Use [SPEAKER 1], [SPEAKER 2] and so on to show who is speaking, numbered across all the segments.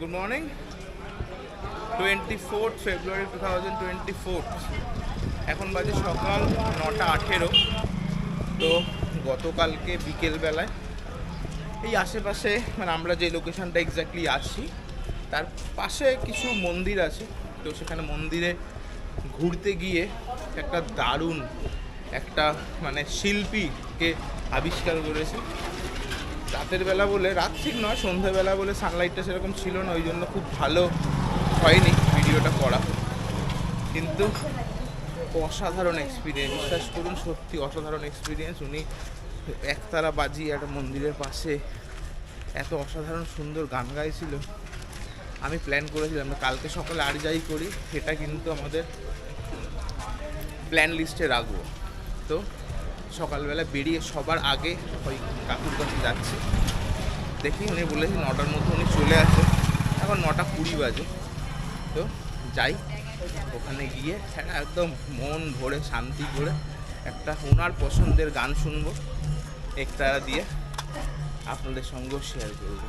[SPEAKER 1] Good morning twenty fourth February two thousand twenty fourth এখন বাজে সকাল নটা আঠেরো। তো গতকালকে বিকেলবেলায় এই আশেপাশে মানে আমরা যে লোকেশনটা এক্স্যাক্টলি আছি, তার পাশে কিছু মন্দির আছে। তো সেখানে মন্দিরে ঘুরতে গিয়ে একটা দারুণ একটা মানে শিল্পীকে আবিষ্কার করেছে রাতের বেলা বলে, রাত ঠিক নয় সন্ধ্যাবেলা বলে সানলাইটটা সেরকম ছিল না, ওই জন্য খুব ভালো হয়নি ভিডিওটা করা। কিন্তু অসাধারণ এক্সপিরিয়েন্স বিশ্বাস করুন, সত্যি অসাধারণ এক্সপিরিয়েন্স উনি একতারা বাজি একটা মন্দিরের পাশে এত অসাধারণ সুন্দর গান গাইছিল। আমি প্ল্যান করেছিলাম কালকে সকালে আর যাই করি, সেটা কিন্তু আমাদের প্ল্যান লিস্টে রাখব। তো সকালবেলা বেরিয়ে সবার আগে ওই কাকুর কাছে যাচ্ছি। দেখি উনি বলেছি নটার মধ্যে উনি চলে আসে। এখন নটা কুড়ি বাজে। তো যাই, ওখানে গিয়ে একটা একদম মন ভরে, শান্তি করে একটা ওনার পছন্দের গান শুনব একতারা দিয়ে আপনাদের সঙ্গেও শেয়ার করব।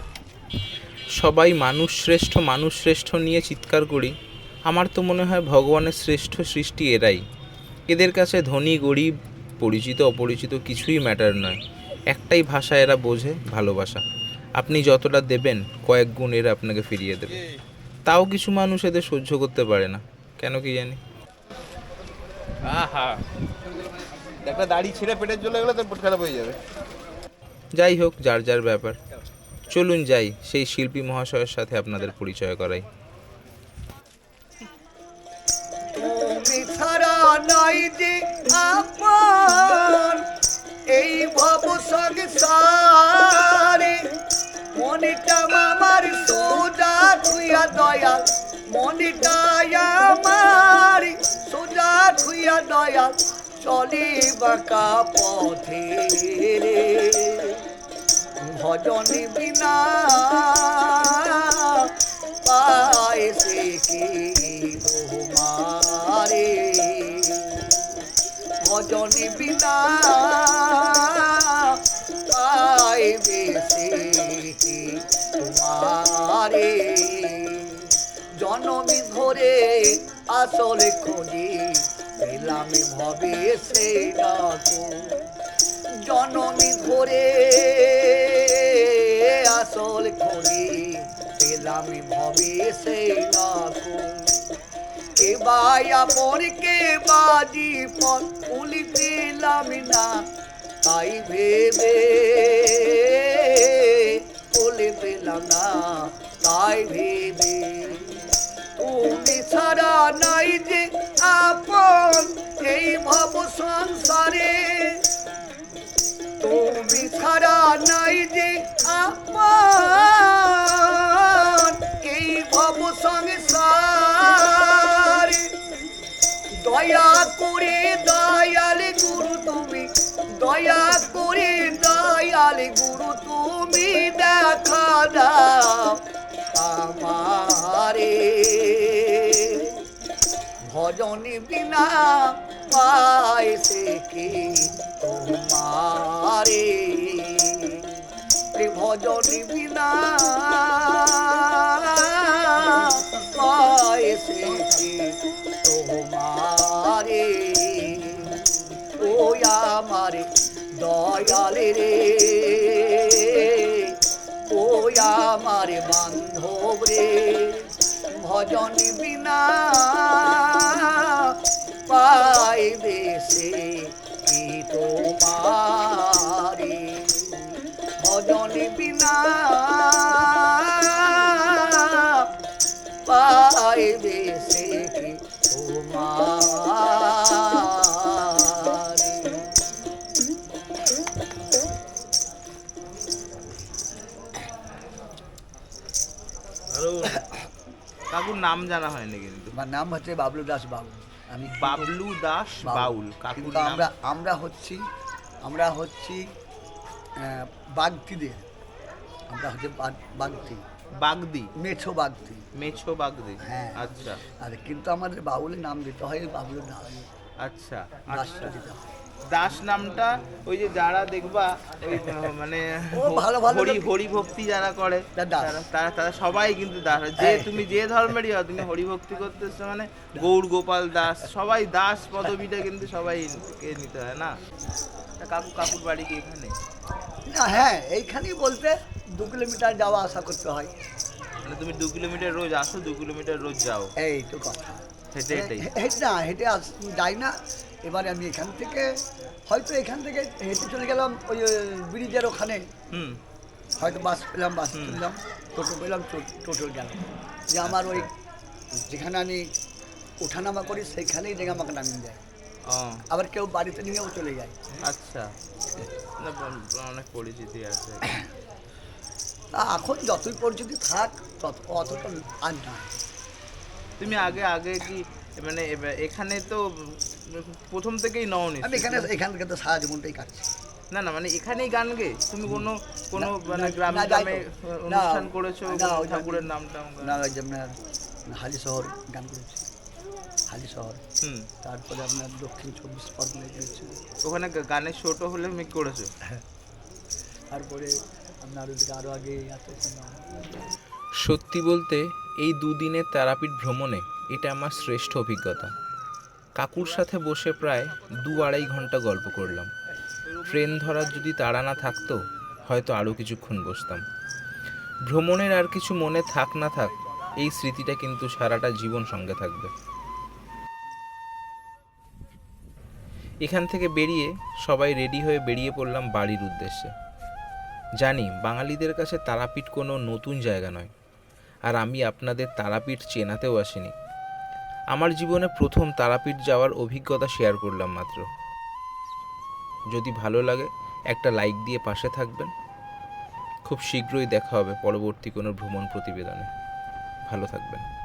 [SPEAKER 1] সবাই মানুষ শ্রেষ্ঠ মানুষ শ্রেষ্ঠ নিয়ে চিৎকার করি। আমার তো মনে হয় ভগবানের শ্রেষ্ঠ সৃষ্টি এরাই। এদের কাছে ধনী, গরিব পরিচিত অপরিচিত কিছুই ম্যাটার নয়। একটাই ভাষা এরা বোঝে ভালোবাসা। আপনি যতটা দেবেন কয়েক গুণ এরা আপনাকে ফিরিয়ে দেবে। তাও কিছু মানুষ এদের সহ্য করতে পারে না। কেন কি জানি? আহা! একটা দাড়ি ছেড়ে পেটের চলে গেলে তোর পেট খারাপ হয়ে যাবে। যাই হোক যার যার ব্যাপার। চলুন যাই সেই শিল্পী মহাশয়ের সাথে আপনাদের পরিচয় করাই।
[SPEAKER 2] ছাড়া নাই যে আপন। এই ভব সংসারে মনিটা আমার সোজা থুইয়া দয়াল মনিটা আমার সোজা থুইয়া দয়াল চলে বাঁকা পথে। ভজন বিনা তোমারে জনমি ধরে আসলে খোঁজি পেলাম ভবে সে ডাকো। জনমি ধরে আসল খনি পেলাম ভবে সে নাকো কে বায়া পর কে বাজি পর পুলি পেলাম না, তাই ভেবে পুলি পেলাম না। তাই ভেবে তুমি ছাড়া নাই যে আপন, এই ভব সংসারে। তুমি ছাড়া নাই যে আপন, এই ভব সংসারে। দয়া করে দয়াল গুরু তুমি, দয়া করে দয়াল গুরু তুমি দেখা দাও। আমারে। ভজন বিনা সে কি তোমারে। ভজন বিনা সে কি তোমারে। ও আমার দয়াল রে ও আমার বান্ধব রে ভজন বিনা পাইবে সে কি তোমারে? ভজন বিনা
[SPEAKER 1] কাকুর নাম জানা হয়নি কিন্তু।
[SPEAKER 2] আমার নাম হচ্ছে বাবলু দাস বাবু আমি
[SPEAKER 1] বাবলু দাস বাউল কাকুর
[SPEAKER 2] আমরা আমরা হচ্ছি আমরা হচ্ছি বাগদিদের। আমরা হচ্ছে বাগদি।
[SPEAKER 1] বাগদি?
[SPEAKER 2] মেছো বাগদি।
[SPEAKER 1] মেছো বাগদি?
[SPEAKER 2] হ্যাঁ।
[SPEAKER 1] আচ্ছা।
[SPEAKER 2] আর কিন্তু আমাদের বাউলের নাম দিতে হয় বাবলু দাস।
[SPEAKER 1] আচ্ছা। আচ্ছা দাস নামটা ওই যে যারা দেখবা ওই মানে
[SPEAKER 2] ভালো ভালো
[SPEAKER 1] হরি হরি ভক্তি যারা করে
[SPEAKER 2] তারা
[SPEAKER 1] তারা সবাই কিন্তু দাস যে। তুমি যে ধর্মেরই হও তুমি হরি ভক্তি করতেছো মানে গৌর গোপাল দাস সবাই দাস পদবিটা কিন্তু সবাই কে নিতে হয় না? কাকু কাকুর বাড়ি কি এখানে?
[SPEAKER 2] না হ্যাঁ এইখানেই বলতে দু কিলোমিটার যাওয়া আসা করতে হয়।
[SPEAKER 1] মানে তুমি দু কিলোমিটার রোজ আসো দু কিলোমিটার রোজ যাও।
[SPEAKER 2] এই তো কথা।
[SPEAKER 1] হেঁটে হেঁটেই।
[SPEAKER 2] হে- না হেঁটে আস যাই না। এবারে আমি এখান থেকে হয়তো এখান থেকে হেঁটে চলে গেলাম ওই ব্রিজের ওখানে।
[SPEAKER 1] হুম।
[SPEAKER 2] হয়তো বাস পেলাম বাস। পেলাম টোটো পেলাম টোটো গেলাম। যে আমার ওই যেখানে আমি ওঠানামা করি সেইখানেই দেখে আমাকে নামিয়ে যায় আবার কেউ বাড়িতে নিয়েও চলে যায়।
[SPEAKER 1] আচ্ছা। অনেক পরিচিতি আছে।
[SPEAKER 2] এখন যতই পরিচিতি থাক তত অতটা আর না
[SPEAKER 1] তুমি আগে আগে কি মানে এখানে তো প্রথম থেকেই নও
[SPEAKER 2] আমি এখানে এখান থেকে তো সারা জীবনটাই কাটছি।
[SPEAKER 1] না না মানে এখানেই গান গে। তুমি কোনো কোনো মানে গ্রামে গ্রামে অনুষ্ঠান করেছ
[SPEAKER 2] ওই
[SPEAKER 1] ঠাকুরের নাম টাম?
[SPEAKER 2] না ওই যে আপনার হালি শহর গান করেছি। হালি শহর।
[SPEAKER 1] হুম।
[SPEAKER 2] তারপরে আপনার দক্ষিণ চব্বিশ পরগনায় গিয়েছি।
[SPEAKER 1] ওখানে গানের শোটো হলে তুমি করেছ?
[SPEAKER 2] তারপরে আপনার আরও আগে আছে
[SPEAKER 3] সত্যি বলতে এই দুদিনের তারাপীঠ ভ্রমণে এটা আমার শ্রেষ্ঠ অভিজ্ঞতা। কাকুর সাথে বসে প্রায় দু আড়াই ঘণ্টা গল্প করলাম। ট্রেন ধরার যদি তাড়া না থাকতো, হয়তো আরও কিছুক্ষণ বসতাম। ভ্রমণের আর কিছু মনে থাক না থাক, এই স্মৃতিটা কিন্তু সারাটা জীবন সঙ্গে থাকবে। এখান থেকে বেরিয়ে সবাই রেডি হয়ে বেরিয়ে পড়লাম বাড়ির উদ্দেশ্যে। জানি বাঙালিদের কাছে তারাপীঠ কোনো নতুন জায়গা নয়। আর আমি আপনাদের তারাপীঠ চেনাতেও আসিনি। আমার জীবনে প্রথম তারাপীঠ যাওয়ার অভিজ্ঞতা শেয়ার করলাম মাত্র। যদি ভালো লাগে, একটা লাইক দিয়ে পাশে থাকবেন। খুব শীঘ্রই দেখা হবে পরবর্তী কোনো ভ্রমণ প্রতিবেদনে। ভালো থাকবেন।